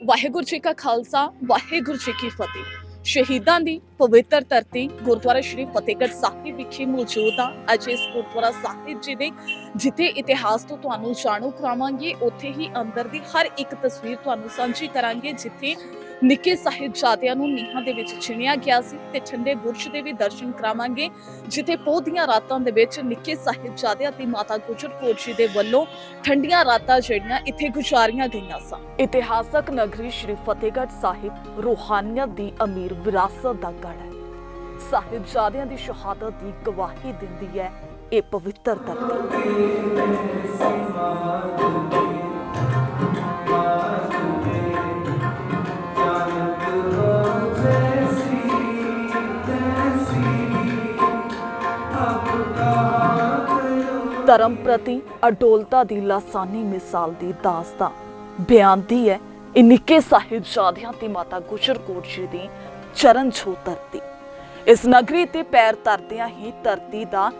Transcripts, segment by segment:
ਵਾਹਿਗੁਰੂ ਜੀ ਕਾ ਖਾਲਸਾ, ਵਾਹਿਗੁਰੂ ਜੀ ਕੀ ਫਤਿਹ। ਸ਼ਹੀਦਾਂ ਦੀ ਪਵਿੱਤਰ ਧਰਤੀ ਗੁਰਦੁਆਰਾ ਸ਼੍ਰੀ ਫਤਿਹਗੜ੍ਹ ਸਾਹਿਬ ਵਿਖੇ ਮੌਜੂਦ ਆ। ਅੱਜ ਇਸ ਗੁਰਦੁਆਰਾ ਸਾਹਿਬ ਜੀ ਦੇ ਜਿੱਥੇ ਇਤਿਹਾਸ ਤੋਂ ਤੁਹਾਨੂੰ ਜਾਣੂ ਕਰਾਵਾਂਗੇ, ਉੱਥੇ ਹੀ ਅੰਦਰ ਦੀ ਹਰ ਇੱਕ ਤਸਵੀਰ ਤੁਹਾਨੂੰ ਸਾਂਝੀ ਕਰਾਂਗੇ, ਜਿੱਥੇ ਨਿੱਕੇ ਸਾਹਿਬਜ਼ਾਦਿਆਂ ਨੂੰ ਨੀਹਾਂ ਦੇ ਵਿੱਚ ਚਿਣਿਆ ਗਿਆ ਸੀ ਤੇ ਠੰਡੇ ਬੁਰਸ਼ ਦੇ ਵੀ ਦਰਸ਼ਨ ਕਰਾਵਾਂਗੇ, ਜਿੱਥੇ ਪੋਹ ਰਾਤਾਂ ਦੇ ਵਿੱਚ ਨਿੱਕੇ ਸਾਹਿਬਜ਼ਾਦਿਆਂ ਤੇ ਮਾਤਾ ਗੁਜਰ ਕੌਰ ਜੀ ਦੇ ਵੱਲੋਂ ਠੰਡੀਆਂ ਰਾਤਾਂ ਜਿਹੜੀਆਂ ਇੱਥੇ ਗੁਜ਼ਾਰੀਆਂ ਗਈਆਂ ਸਨ। ਇਤਿਹਾਸਕ ਨਗਰੀ ਸ਼੍ਰੀ ਫਤਿਹਗੜ੍ਹ ਸਾਹਿਬ ਰੂਹਾਨੀਅਤ ਦੀ ਅਮੀਰ ਵਿਰਾਸਤ ਦਾ ਗੜ ਹੈ। ਸਾਹਿਬਜ਼ਾਦਿਆਂ ਦੀ ਸ਼ਹਾਦਤ ਦੀ ਗਵਾਹੀ ਦਿੰਦੀ ਹੈ ਇਹ ਪਵਿੱਤਰ ਧਰਤੀ। ਧਰਮ ਪ੍ਰਤੀ ਅਡੋਲਤਾ ਦੀ ਲਾਸਾਨੀ ਮਿਸਾਲ ਦੀ ਦਾਸਤਾਨ ਬਿਆਨਦੀ ਹੈ। ਇਹ ਨਿੱਕੇ ਸਾਹਿਬਜ਼ਾਦਿਆਂ ਤੇ ਮਾਤਾ ਗੁਜਰ ਕੌਰ ਜੀ ਦੀ ਚਰਨ ਛੋਹ ਧਰਤੀ। ਇਸ ਨਗਰੀ ਤੇ ਪੈਰ ਧਰਦਿਆਂ ਹੀ ਧਰਤੀ ਦਾ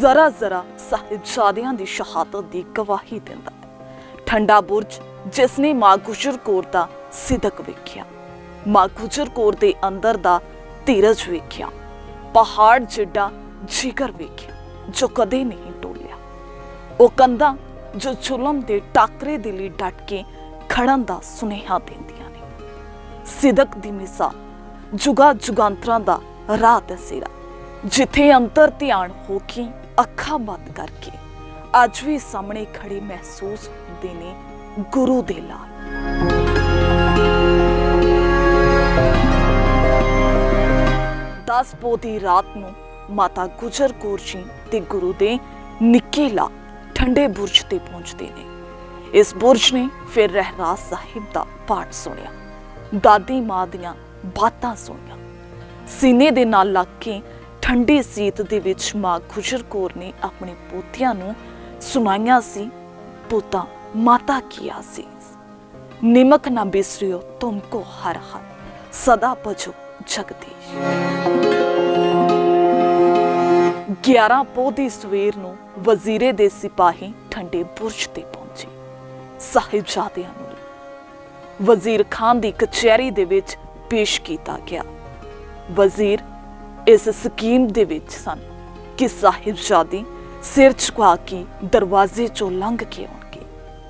ਜ਼ਰਾ ਜ਼ਰਾ ਸਾਹਿਬਜ਼ਾਦਿਆਂ ਦੀ ਸ਼ਹਾਦਤ ਦੀ ਗਵਾਹੀ ਦਿੰਦਾ ਹੈ। ਠੰਡਾ ਬੁਰਜ ਜਿਸ ਨੇ ਮਾਂ ਗੁਜਰ ਕੌਰ ਦਾ ਸਿਦਕ ਵੇਖਿਆ। ਮਾਂ ਗੁਜਰ ਕੌਰ ਦੇ ਅੰਦਰ ਦਾ ਧੀਰਜ ਵੇਖਿਆ। ਪਹਾੜ ਜਿੱਡਾ ਜਿਗਰ ਵੇਖਿਆ, ਜੋ ਕਦੇ ਨਹੀਂ ਟੋਲਿਆ ਉਹ ਕੰਧਾਂ ਜੋ ਜ਼ੁਲਮ ਦੇ ਟਾਕਰੇ ਦੇ ਲਈ ਡਟ ਕੇ ਖੜਨ ਦਾ ਸੁਨੇਹਾ ਦਿੰਦੀਆਂ ਨੇ। ਸਿਦਕ ਦੀ ਮਿਸਾਲ ਜੁਗਾ ਜੁਗਾਂਤਰਾਂ ਦਾ ਰਾਹ ਦਸੇਰਾ ਜਿੱਥੇ ਅੰਤਰ ਧਿਆਨ ਹੋ ਕੇ ਅੱਖਾਂ ਬੰਦ ਕਰਕੇ ਅੱਜ ਵੀ ਸਾਹਮਣੇ ਖੜੇ ਮਹਿਸੂਸ ਹੁੰਦੇ ਨੇ ਗੁਰੂ ਦੇ ਲਾਲ। 10 ਪੋਹ ਦੀ ਰਾਤ ਨੂੰ ਮਾਤਾ ਗੁਜਰ ਕੌਰ ਜੀ ਤੇ ਗੁਰੂ ਦੇ ਨਿੱਕੇ ਲਾ ਠੰਡੇ ਬੁਰਜ ਤੇ ਪਹੁੰਚਦੇ ਨੇ। ਇਸ ਬੁਰਜ ਨੇ ਫਿਰ ਰਹਿਰਾਸ ਸਾਹਿਬ ਦਾ ਪਾਠ ਸੁਣਿਆ। ਦਾਦੀ ਮਾਂ ਦੀਆਂ ਬਾਤਾਂ ਸੁਣੀਆਂ। ਸੀਨੇ ਦੇ ਨਾਲ ਲੱਗ ਕੇ ਠੰਡੀ ਸੀਤ ਦੇ ਵਿੱਚ ਮਾਂ ਗੁਜਰ ਕੌਰ ਨੇ ਆਪਣੇ ਪੋਤਿਆਂ ਨੂੰ ਸੁਣਾਈਆਂ ਸੀ, ਪੋਤਾ, ਮਾਤਾ ਕੀ ਆਸੀਸ ਨਿਮਕ ਨਾ ਬਿਸਰਿਓ ਤੁਮਕੋ ਹਰ ਹਰ ਸਦਾ ਭਜੋ ਜਗਦੀਸ਼। 11 ਪੋਹ ਦੀ ਸਵੇਰ ਨੂੰ ਵਜ਼ੀਰੇ ਦੇ ਸਿਪਾਹੀ ਠੰਡੇ ਬੁਰਜ ਤੇ ਪਹੁੰਚੇ। ਸਾਹਿਬਜ਼ਾਦਿਆਂ ਨੂੰ ਵਜ਼ੀਰ ਖਾਨ ਦੀ ਕਚਹਿਰੀ ਦੇ ਵਿੱਚ ਪੇਸ਼ ਕੀਤਾ ਗਿਆ। ਵਜ਼ੀਰ ਇਸ ਸਕੀਮ ਦੇ ਵਿੱਚ ਸਨ ਕਿ ਸਾਹਿਬਜ਼ਾਦੀ ਸਿਰ ਝੁਕਾ ਕੇ ਦਰਵਾਜ਼ੇ ਚੋਂ ਲੰਘ ਕੇ ਆਉਣਗੇ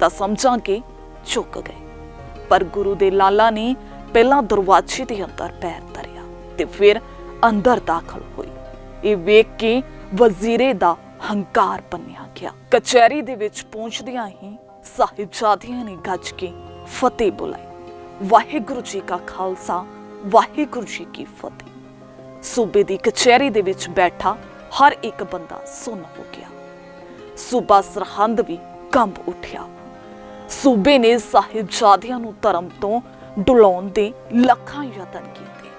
ਤਾਂ ਸਮਝਾਂਗੇ ਝੁਕ ਗਏ। ਪਰ ਗੁਰੂ ਦੇ ਲਾਲਾ ਨੇ ਪਹਿਲਾਂ ਦਰਵਾਜ਼ੇ ਦੇ ਅੰਦਰ ਪੈਰ ਧਰਿਆ ਤੇ ਫਿਰ ਅੰਦਰ ਦਾਖਲ ਹੋਏ। ਇਹ ਵੇਖ ਕੇ ਵਜ਼ੀਰੇ ਦਾ ਹੰਕਾਰ ਬੰਨਿਆ ਗਿਆ। ਕਚਹਿਰੀ ਦੇ ਵਿੱਚ ਪਹੁੰਚਦਿਆਂ ਹੀ ਸਾਹਿਬਜ਼ਾਦਿਆਂ ਨੇ ਗੱਜ ਕੇ ਫਤਿਹ ਬੁਲਾਈ। ਵਾਹਿਗੁਰੂ ਜੀ ਕਾ ਖਾਲਸਾ, ਵਾਹਿਗੁਰੂ ਜੀ ਕੀ ਫਤਿਹ। ਸੂਬੇ ਦੀ ਕਚਹਿਰੀ ਦੇ ਵਿੱਚ ਬੈਠਾ ਹਰ ਇੱਕ ਬੰਦਾ ਸੁੰਨ ਹੋ ਗਿਆ। ਸੂਬਾ ਸਰਹੰਦ ਵੀ ਕੰਬ ਉੱਠਿਆ। ਸੂਬੇ ਨੇ ਸਾਹਿਬਜ਼ਾਦਿਆਂ ਨੂੰ ਧਰਮ ਤੋਂ ਡੁਲਾਉਣ ਦੇ ਲੱਖਾਂ ਯਤਨ ਕੀਤੇ।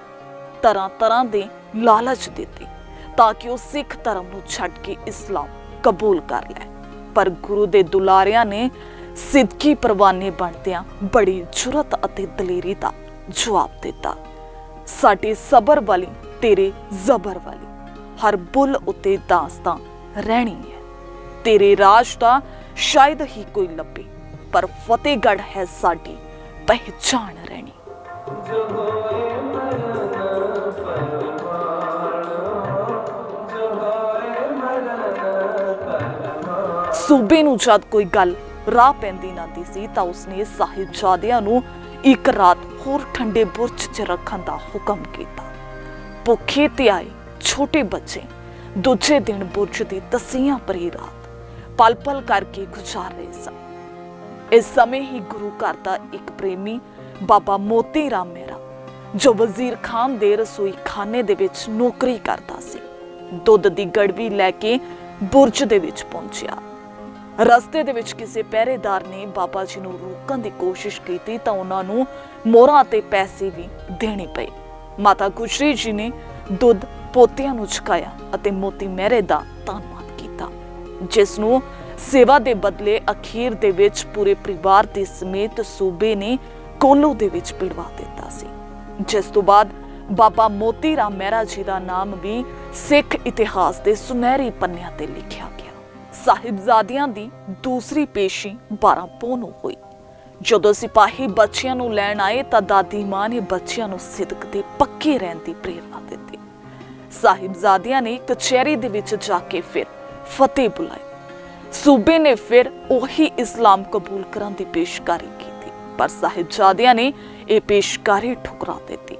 ਤਰ੍ਹਾਂ ਤਰ੍ਹਾਂ ਦੇ ਲਾਲਚ ਦਿੱਤੇ। ਤਾਂ ਕਿ ਉਹ ਸਿੱਖ ਧਰਮ ਨੂੰ ਛੱਡ ਕੇ ਇਸਲਾਮ ਕਬੂਲ ਕਰ ਲੈ। ਪਰ ਗੁਰੂ ਦੇ ਦੁਲਾਰਿਆਂ ਨੇ ਸਿੱਧਕੀ ਪਰਵਾਨੇ ਬਣਦਿਆਂ ਬੜੀ ਜੁਰਤ ਅਤੇ ਦਲੇਰੀ ਦਾ ਜਵਾਬ ਦਿੱਤਾ। ਸਾਡੇ ਸਬਰ ਵਾਲੀ ਤੇਰੇ ਜ਼ਬਰ ਵਾਲੀ, ਹਰ ਬੁੱਲ ਉਤੇ ਦਾਸਤਾਂ ਰਹਿਣੀ ਹੈ। ਤੇਰੇ ਰਾਜ ਦਾ ਸ਼ਾਇਦ ਹੀ ਕੋਈ ਲੱਭੇ, ਪਰ ਫਤਿਹਗੜ੍ਹ ਹੈ ਸਾਡੀ ਪਹਿਚਾਣ ਰਹਿਣੀ। ਜੋ ਹੋਏ ਸੂਬੇ ਨੂੰ ਜਦ ਕੋਈ ਗੱਲ ਰਾਹ ਪੈਂਦੀ ਨਾਂਦੀ ਸੀ ਤਾਂ ਉਸਨੇ ਸਾਹਿਬਜ਼ਾਦਿਆਂ ਨੂੰ ਇੱਕ ਰਾਤ ਹੋਰ ਠੰਡੇ ਬੁਰਜ 'ਚ ਰੱਖਣ ਦਾ ਹੁਕਮ ਕੀਤਾ। ਭੁੱਖੇ ਤੇ ਆਏ ਛੋਟੇ ਬੱਚੇ ਦੂਜੇ ਦਿਨ ਬੁਰਜ ਦੀ ਤਸੀਆਂ ਭਰੀ ਰਾਤ ਪਲ ਪਲ ਕਰਕੇ ਗੁਜ਼ਾਰ ਰਹੇ ਸਨ। ਇਸ ਸਮੇਂ ਹੀ ਗੁਰੂ ਘਰ ਦਾ ਇੱਕ ਪ੍ਰੇਮੀ ਬਾਬਾ ਮੋਤੀ ਰਾਮ ਮੇਰਾ, ਜੋ ਵਜ਼ੀਰ ਖਾਨ ਦੇ ਰਸੋਈ ਖਾਨੇ ਦੇ ਵਿੱਚ ਨੌਕਰੀ ਕਰਦਾ ਸੀ, ਦੁੱਧ ਦੀ ਗੜਵੀ ਲੈ ਕੇ ਬੁਰਜ ਦੇ ਵਿੱਚ ਪਹੁੰਚਿਆ। ਰਸਤੇ ਦੇ ਵਿੱਚ ਕਿਸੇ ਪਹਿਰੇਦਾਰ ਨੇ ਬਾਬਾ ਜੀ ਨੂੰ ਰੋਕਣ ਦੀ ਕੋਸ਼ਿਸ਼ ਕੀਤੀ ਤਾਂ ਉਹਨਾਂ ਨੂੰ ਮੋਹਰਾਂ ਤੇ ਪੈਸੇ ਵੀ ਦੇਣੇ ਪਏ। ਮਾਤਾ ਗੁਜਰੀ ਜੀ ਨੇ ਦੁੱਧ ਪੋਤਿਆਂ ਨੂੰ ਛਕਾਇਆ ਅਤੇ ਮੋਤੀ ਮਹਿਰੇ ਦਾ ਧੰਨਵਾਦ ਕੀਤਾ, ਜਿਸ ਨੂੰ ਸੇਵਾ ਦੇ ਬਦਲੇ ਅਖੀਰ ਦੇ ਵਿੱਚ ਪੂਰੇ ਪਰਿਵਾਰ ਦੇ ਸਮੇਤ ਸੂਬੇ ਨੇ ਕੋਲੂ ਦੇ ਵਿੱਚ ਪਿੜਵਾ ਦਿੱਤਾ ਸੀ। ਜਿਸ ਤੋਂ ਬਾਅਦ ਬਾਬਾ ਮੋਤੀ ਰਾਮ ਮਹਿਰਾ ਜੀ ਦਾ ਨਾਮ ਵੀ ਸਿੱਖ ਇਤਿਹਾਸ ਦੇ ਸੁਨਹਿਰੀ ਪੰਨਿਆਂ ਤੇ ਲਿਖਿਆ ਗਿਆ। ਸਾਹਿਬਜ਼ਾਦਿਆਂ ਦੀ ਦੂਸਰੀ ਪੇਸ਼ੀ 12 ਪੋਹ ਨੂੰ ਹੋਈ। ਜਦੋਂ ਸਿਪਾਹੀ ਬੱਚਿਆਂ ਨੂੰ ਲੈਣ ਆਏ ਤਾਂ ਦਾਦੀ ਮਾਂ ਨੇ ਬੱਚਿਆਂ ਨੂੰ ਸਿਦਕ ਦੇ ਪੱਕੇ ਰਹਿਣ ਦੀ ਪ੍ਰੇਰਣਾ ਦਿੱਤੀ। ਸਾਹਿਬਜ਼ਾਦਿਆਂ ਨੇ ਕਚਹਿਰੀ ਦੇ ਵਿੱਚ ਜਾ ਕੇ ਫਿਰ ਫਤਿਹ ਬੁਲਾਈ। ਸੂਬੇ ਨੇ ਫਿਰ ਉਹੀ ਇਸਲਾਮ ਕਬੂਲ ਕਰਨ ਦੀ ਪੇਸ਼ਕਾਰੀ ਕੀਤੀ, ਪਰ ਸਾਹਿਬਜ਼ਾਦਿਆਂ ਨੇ ਇਹ ਪੇਸ਼ਕਾਰੀ ਠੁਕਰਾ ਦਿੱਤੀ।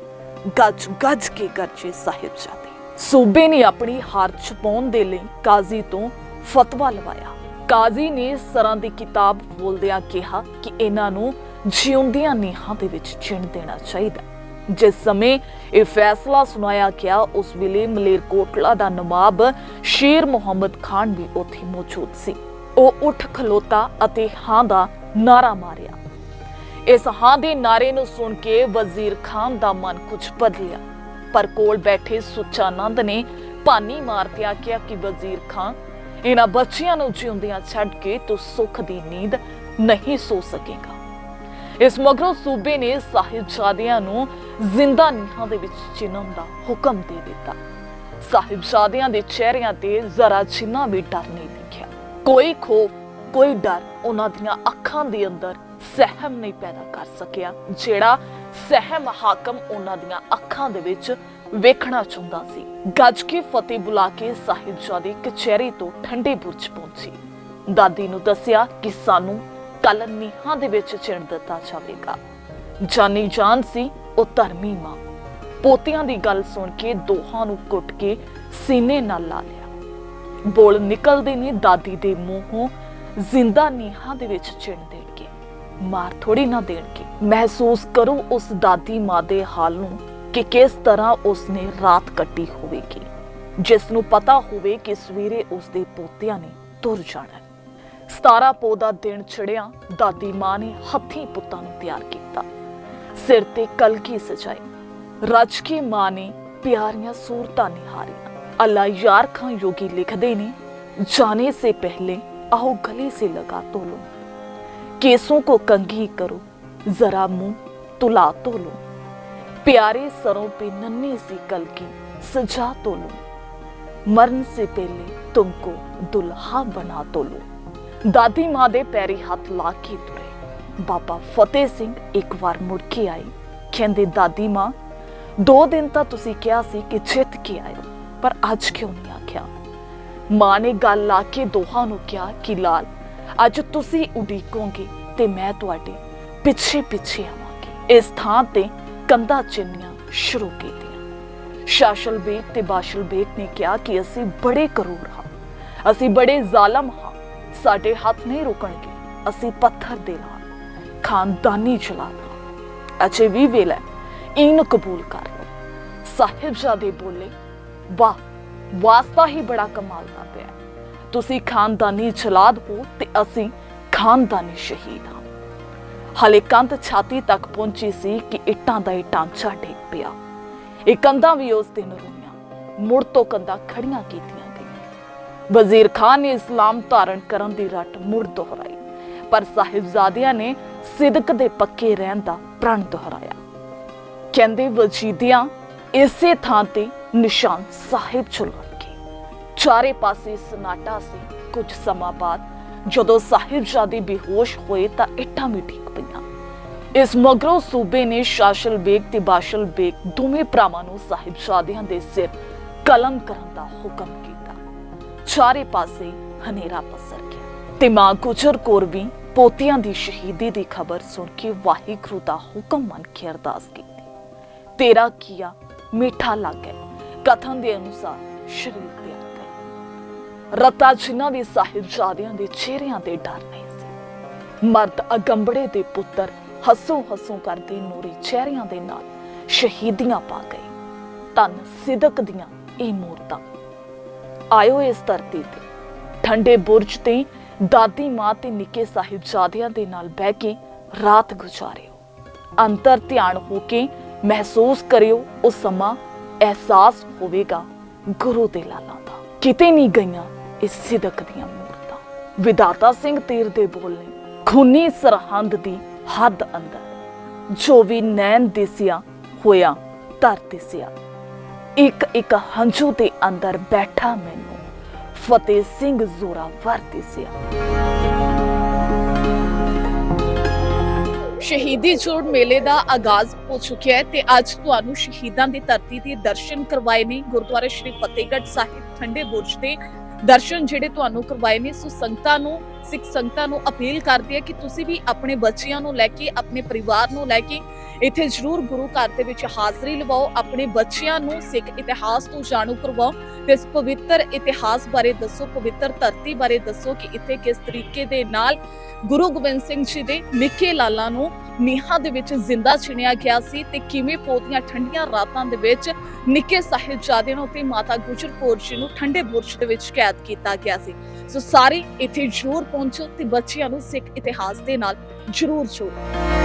ਗੱਜ ਗੱਜ ਕੇ ਗਰਜੇ ਸਾਹਿਬਜ਼ਾਦੇ, ਸੂਬੇ ਨੇ ਆਪਣੀ ਹਾਰ ਛਪਾਉਣ ਦੇ ਲਈ ਕਾਜ਼ੀ ਤੋਂ ਫਤਵਾ ਲਵਾਇਆ। ਕਾਜ਼ੀ ਨੇ ਸਰਾਂ ਦੀ ਕਿਤਾਬ ਬੋਲਦਿਆਂ ਕਿਹਾ ਕਿ ਇਹਨਾਂ ਨੂੰ ਜਿਉਂਦਿਆਂ ਨੀਹਾਂ ਦੇ ਵਿੱਚ ਚਿਣ ਦੇਣਾ ਚਾਹੀਦਾ। ਜਿਸ ਸਮੇਂ ਇਹ ਫੈਸਲਾ ਸੁਣਾਇਆ ਗਿਆ, ਉਸ ਵੇਲੇ ਮਲੇਰਕੋਟਲਾ ਦਾ ਨਵਾਬ ਸ਼ੇਰ ਮੁਹੰਮਦ ਖਾਨ ਵੀ ਉੱਥੇ ਮੌਜੂਦ ਸੀ। ਉਹ ਉੱਠ ਖਲੋਤਾ ਅਤੇ ਹਾਂ ਦਾ ਨਾਰਾ ਮਾਰਿਆ। ਇਸ ਹਾਂ ਦੇ ਨਾਰੇ ਨੂੰ ਸੁਣ ਕੇ ਵਜ਼ੀਰ ਖਾਨ ਦਾ ਮਨ ਕੁਝ ਬਦਲਿਆ। ਪਰ ਕੋਲ ਬੈਠੇ ਸੁੱਚਾਨੰਦ ਨੇ ਪਾਨੀ ਮਾਰਦਿਆਂ ਕਿਹਾ ਕਿ ਵਜ਼ੀਰ ਖਾਨ ਇਹਨਾਂ ਬੱਚਿਆਂ ਨੂੰ ਜਿਉਂਦਿਆਂ ਛੱਡ ਕੇ ਤੂੰ ਸੁੱਖ ਦੀ ਨੀਂਦ ਨਹੀਂ ਸੋ ਸਕੇਗਾ। ਇਸ ਮਗਰੋਂ ਸੂਬੇ ਨੇ ਸਾਹਿਬਜ਼ਾਦਿਆਂ ਨੂੰ ਜ਼ਿੰਦਾ ਨੀਹਾਂ ਦੇ ਵਿੱਚ ਚਿਣਨ ਦਾ ਹੁਕਮ ਦੇ ਦਿੱਤਾ। ਸਾਹਿਬਜ਼ਾਦਿਆਂ ਦੇ ਚਿਹਰਿਆਂ ਤੇ ਜ਼ਰਾ ਜਿੰਨਾ ਵੀ ਡਰ ਨਹੀਂ ਦਿਖਿਆ। ਕੋਈ ਖੋਫ ਕੋਈ ਡਰ ਉਹਨਾਂ ਦੀਆਂ ਅੱਖਾਂ ਦੇ ਅੰਦਰ ਸਹਿਮ ਨਹੀਂ ਪੈਦਾ ਕਰ ਸਕਿਆ, ਜਿਹੜਾ ਸਹਿਮ ਹਾਕਮ ਉਹਨਾਂ ਦੀਆਂ ਅੱਖਾਂ ਦੇ ਵਿੱਚ ਵੇਖਣਾ ਚਾਹੁੰਦਾ ਸੀ। ਗੱਜ ਕੇ ਫਤਿਹ ਬੁਲਾ ਕੇ ਸਾਹਿਬਜ਼ਾਦੇ ਕਚਹਿਰੀ ਤੋਂ ਠੰਡੇ ਬੁਰਜ ਪਹੁੰਚੀ। ਦਾਦੀ ਨੂੰ ਦੱਸਿਆ ਕਿ ਸਾਨੂੰ ਕੱਲ ਨੀਹਾਂ ਦੇ ਵਿੱਚ ਚਿਣ ਦਿੱਤਾ ਜਾਵੇਗਾ। ਜਾਨੀ ਜਾਨ ਸੀ ਉਹ ਧਰਮੀ ਮਾਂ। ਪੋਤਿਆਂ ਦੀ ਗੱਲ ਸੁਣ ਕੇ ਦੋਹਾਂ ਨੂੰ ਕੁੱਟ ਕੇ ਸੀਨੇ ਨਾਲ ਲਾ ਲਿਆ। ਬੋਲ ਨਿਕਲਦੇ ਨੇ ਦਾਦੀ ਦੇ ਮੂੰਹੋਂ, ਜ਼ਿੰਦਾ ਨੀਹਾਂ ਦੇ ਵਿੱਚ ਚਿਣ ਦੇਣਗੇ। ਮਾਰ ਥੋੜੀ ਨਾ ਦੇਣਗੇ। ਮਹਿਸੂਸ ਕਰੋ ਉਸ ਦਾਦੀ ਮਾਂ ਦੇ ਹਾਲ ਨੂੰ ਕਿ ਕਿਸ ਤਰ੍ਹਾਂ ਉਸਨੇ ਰਾਤ ਕੱਟੀ ਹੋਵੇਗੀ ਜਿਸ ਨੂੰ ਪਤਾ ਹੋਵੇ ਕਿ ਸਵੇਰੇ ਉਸਦੇ ਪੋਤਿਆਂ ਨੇ ਤੁਰ ਜਾਣਾ ਹੈ। 17 ਪੋ ਦਾ ਦਿਨ ਚੜਿਆ ਦਾਦੀ ਮਾਂ ਨੇ ਹੱਥੀਂ ਪੁੱਤਾਂ ਨੂੰ ਤਿਆਰ ਕੀਤਾ ਸਿਰ ਤੇ ਕਲਗੀ ਸਜਾਈ ਰੱਜ ਕੇ ਮਾਂ ਨੇ ਪਿਆਰੀਆਂ ਸੂਰਤਾਂ ਨਿਹਾਰੀਆਂ ਅੱਲਾ ਯਾਰ ਖਾਂ ਯੋਗੀ ਲਿਖਦੇ ਨੇ ਜਾਣੇ ਸੇ ਪਹਿਲੇ आओ गले से लगा तो लो केसों को कंघी करो जरा मुंह तुला तो लो प्यारे सरों पे नन्ही सी कल की सजा तो लो मरण से पहले तुमको दुल्हा बना तो लो ਦਾਦੀ ਮਾਂ ਦੇ ਪੈਰੀ ਹੱਥ ਲਾ ਕੇ ਤੁਰੇ ਬਾਬਾ ਫਤਿਹ ਸਿੰਘ ਇੱਕ ਵਾਰ ਮੁੜ ਕੇ ਆਏ ਕਹਿੰਦੇ ਦਾਦੀ ਮਾਂ ਦੋ ਦਿਨ ਤਾਂ ਤੁਸੀਂ ਕਿਹਾ ਸੀ ਕਿ ਜਿੱਤ ਕੇ ਆਇਓ ਪਰ ਅੱਜ ਕਿਉਂ ਨਹੀਂ ਆਖਿਆ ਮਾਂ ਨੇ ਗੱਲ ਲਾ ਕੇ ਦੋਹਾਂ ਨੂੰ ਕਿਹਾ ਕਿ ਲਾਲ ਅੱਜ ਤੁਸੀਂ ਉਡੀਕੋਗੇ ਤੇ ਮੈਂ ਤੁਹਾਡੇ ਪਿੱਛੇ ਪਿੱਛੇ ਆਵਾਂਗੀ ਇਸ ਥਾਂ ਤੇ ਕੰਧਾਂ ਚਿੰਨੀਆਂ ਸ਼ੁਰੂ ਕੀਤੀਆਂ। ਸ਼ਾਸ਼ਲ ਬੇਗ ਤੇ ਬਾਸ਼ਲ ਬੇਗ ਨੇ ਕਿਹਾ ਕਿ ਅਸੀਂ ਬੜੇ ਕਰੂਰ ਹਾਂ। ਅਸੀਂ ਬੜੇ ਜ਼ਾਲਮ ਹਾਂ। ਸਾਡੇ ਹੱਥ ਨਹੀਂ ਰੁਕਣਗੇ। ਅਸੀਂ ਪੱਥਰ ਦੇ ਨਾਲ, ਖਾਨਦਾਨੀ ਚਲਾਦਾ ਅਜੇ ਵੀ ਵੇਲਾ ਇਹਨੂੰ ਕਬੂਲ ਕਰ। ਲਓ ਸਾਹਿਬਜ਼ਾਦੇ ਬੋਲੇ, ਵਾਹ, ਵਾਸਤਾ ਹੀ ਬੜਾ ਕਮਾਲ ਦਾ ਪਿਆ ਤੁਸੀਂ ਖਾਨਦਾਨੀ ਜਲਾਦ ਹੋ ਤੇ ਅਸੀਂ ਖਾਨਦਾਨੀ ਸ਼ਹੀਦ ਹਾਂ। ਹਲੇ ਕੰਧ ਛਾਤੀ ਤੱਕ ਪਹੁੰਚੀ ਸੀ ਕਿ ਇੱਟਾਂ ਦਾ ਇਹ ਢਾਂਚਾ ਡਿੱਗ ਪਿਆ। ਇਹ ਕੰਧਾਂ ਵੀ ਉਸ ਦਿਨ ਰੋਈਆਂ। ਮੁੜ ਤੋਂ ਕੰਧਾਂ ਖੜੀਆਂ ਕੀਤੀਆਂ ਗਈਆਂ। ਵਜ਼ੀਰ ਖਾਨ ਨੇ ਇਸਲਾਮ ਧਾਰਨ ਕਰਨ ਦੀ ਰੱਟ ਮੁੜ ਦੁਹਰਾਈ। ਪਰ ਸਾਹਿਬਜ਼ਾਦਿਆਂ ਨੇ ਸਿਦਕ ਦੇ ਪੱਕੇ ਰਹਿਣ ਦਾ ਪ੍ਰਣ ਦੁਹਰਾਇਆ। ਕਹਿੰਦੇ ਵਜੀਦਿਆਂ ਇਸੇ ਥਾਂ ਤੇ ਨਿਸ਼ਾਨ ਸਾਹਿਬ ਚੁਲਣਗੇ ਚਾਰੇ ਪਾਸੇ ਸਨਾਟਾ ਸੀ। ਕੁਝ ਸਮਾਂ ਬਾਅਦ ਜਦੋਂ ਸਾਹਿਬਜ਼ਾਦੇ ਬੇਹੋਸ਼ ਹੋਏ ਤਾਂ ਇੱਟਾਂ ਵੀ ਡਿੱਗ ਪਈਆਂ। ਇਸ ਮਗਰੋਂ ਸੂਬੇ ਨੇ ਸ਼ਾਸ਼ਲ ਬੇਗ ਤੇ ਬਾਸ਼ਲ ਬੇਗ ਦੋਵੇਂ ਭਰਾਵਾਂ ਨੂੰ ਸਾਹਿਬਜ਼ਾਦਿਆਂ ਦੇ ਸਿਰ ਕਲਮ ਕਰਨ ਦਾ ਹੁਕਮ ਕੀਤਾ। ਚਾਰੇ ਪਾਸੇ ਹਨੇਰਾ ਪਸਰ ਗਿਆ ਤੇ ਮਾਂ ਗੁਜਰ ਕੌਰ ਵੀ ਪੋਤੀਆਂ ਦੀ ਸ਼ਹੀਦੀ ਦੀ ਖਬਰ ਸੁਣ ਕੇ ਵਾਹਿਗੁਰੂ ਦਾ ਹੁਕਮ ਮੰਨ ਕੇ ਅਰਦਾਸ ਕੀਤੀ। ਤੇਰਾ ਕੀਆ ਮਿੱਠਾ ਲੱਗ ਗਿਆ। ਕਥਨ ਦੇ ਅਨੁਸਾਰ ਸ਼ਰੀਰ ਤਿਆਗ ਰਤਾ ਜਿਨ੍ਹਾਂ ਵੀ ਸਾਹਿਬਜ਼ਾਦਿਆਂ ਦੇ ਚਿਹਰਿਆਂ ਤੇ ਡਰ ਨਹੀਂ ਸੀ। ਮਰਦ ਅਗੰਬੜੇ ਦੇ ਪੁੱਤਰ ਹੱਸੋ ਹੱਸੋ ਕਰਦੇ ਨੂਰੀ ਚਿਹਰਿਆਂ ਦੇ ਨਾਲ ਸ਼ਹੀਦੀਆਂ ਪਾ ਗਏ। ਤਨ ਸਿਦਕ ਦੀਆਂ ਇਹ ਮੂਰਤਾਂ। ਆਇਓ ਇਸ ਧਰਤੀ ਤੇ, ਠੰਡੇ ਬੁਰਜ ਤੇ ਦਾਦੀ ਮਾਂ ਤੇ ਨਿੱਕੇ ਸਾਹਿਬਜ਼ਾਦਿਆਂ ਦੇ ਨਾਲ ਬਹਿ ਕੇ ਰਾਤ ਗੁਜ਼ਾਰਿਓ। ਅੰਤਰ ਧਿਆਨ ਹੋ ਕੇ ਮਹਿਸੂਸ ਕਰਿਓ, ਉਹ ਸਮਾਂ ਅਹਿਸਾਸ ਹੋਵੇਗਾ ਗੁਰੂ ਦੇ ਲਾਲਾਂ ਦਾ। ਕਿਤੇ ਨਹੀਂ ਗਈਆਂ ਇਸ ਸਿਦਕ ਦੀਆਂ ਮੂਰਤਾਂ। ਵਿਦਾਤਾ ਸਿੰਘ ਤੀਰ ਦੇ ਬੋਲ ਨੇ ਖੂਨੀ ਸਰਹੰਦ ਦੀ ਹੱਦ ਅੰਦਰ ਜੋ ਵੀ ਨੈਣ ਦਿਸਿਆ ਹੋਇਆ, ਧਰ ਦਿਸਿਆ। ਇੱਕ ਇੱਕ ਹੰਝੂ ਦੇ ਅੰਦਰ ਬੈਠਾ ਮੈਨੂੰ ਫਤਿਹ ਸਿੰਘ ਜ਼ੋਰਾ ਦਿਸਿਆ। ਸ਼ਹੀਦੀ ਜੋੜ ਮੇਲੇ ਦਾ ਆਗਾਜ਼ ਹੋ ਚੁੱਕਿਆ ਹੈ ਤੇ ਅੱਜ ਤੁਹਾਨੂੰ ਸ਼ਹੀਦਾਂ ਦੀ ਧਰਤੀ ਦੇ ਦਰਸ਼ਨ ਕਰਵਾਏ ਨੇ ਗੁਰਦੁਆਰਾ ਸ਼੍ਰੀ ਫਤਿਹਗੜ੍ਹ ਸਾਹਿਬ, ਠੰਡੇ ਬੁਰਜ ਦੇ ਦਰਸ਼ਨ ਜਿਹੜੇ ਤੁਹਾਨੂੰ ਕਰਵਾਏ ਨੇ ਸੋ ਸੰਗਤਾਂ ਨੂੰ ਸਿੱਖ ਸੰਗਤਾਂ ਨੂੰ ਅਪੀਲ ਕਰਦੀ ਹੈ ਕਿ ਤੁਸੀਂ ਵੀ ਆਪਣੇ ਬੱਚਿਆਂ ਨੂੰ ਲੈ ਕੇ, ਆਪਣੇ ਪਰਿਵਾਰ ਨੂੰ ਲੈ ਕੇ ਇੱਥੇ ਜ਼ਰੂਰ ਗੁਰੂ ਘਰ ਦੇ ਵਿੱਚ ਹਾਜ਼ਰੀ ਲਵਾਓ, ਆਪਣੇ ਬੱਚਿਆਂ ਨੂੰ ਸਿੱਖ ਇਤਿਹਾਸ ਤੋਂ ਜਾਣੂ ਕਰਵਾਓ ਤੇ ਇਸ ਪਵਿੱਤਰ ਇਤਿਹਾਸ ਬਾਰੇ ਦੱਸੋ, ਪਵਿੱਤਰ ਧਰਤੀ ਬਾਰੇ ਦੱਸੋ ਕਿ ਇੱਥੇ ਕਿਸ ਤਰੀਕੇ ਦੇ ਨਾਲ ਗੁਰੂ ਗੋਬਿੰਦ ਸਿੰਘ ਜੀ ਦੇ ਨਿੱਕੇ ਲਾਲਾਂ ਨੂੰ ਨੀਹਾਂ ਦੇ ਵਿੱਚ ਜ਼ਿੰਦਾ ਚਿਣਿਆ ਗਿਆ ਸੀ ਤੇ ਕਿਵੇਂ ਪੋਤੀਆਂ ਠੰਡੀਆਂ ਰਾਤਾਂ ਦੇ ਵਿੱਚ ਨਿੱਕੇ ਸਾਹਿਬਜ਼ਾਦੇ ਨੂੰ ਤੇ ਮਾਤਾ ਗੁਜਰ ਕੌਰ ਜੀ ਨੂੰ ਠੰਡੇ ਬੁਰਜ ਦੇ ਵਿੱਚ ਕੈਦ ਕੀਤਾ ਗਿਆ ਸੀ। ਸੋ ਸਾਰੇ ਇੱਥੇ ਜ਼ਰੂਰ ਪਹੁੰਚੋ ਤੇ ਬੱਚਿਆਂ ਨੂੰ ਸਿੱਖ ਇਤਿਹਾਸ ਦੇ ਨਾਲ ਜ਼ਰੂਰ ਜੋੜੋ।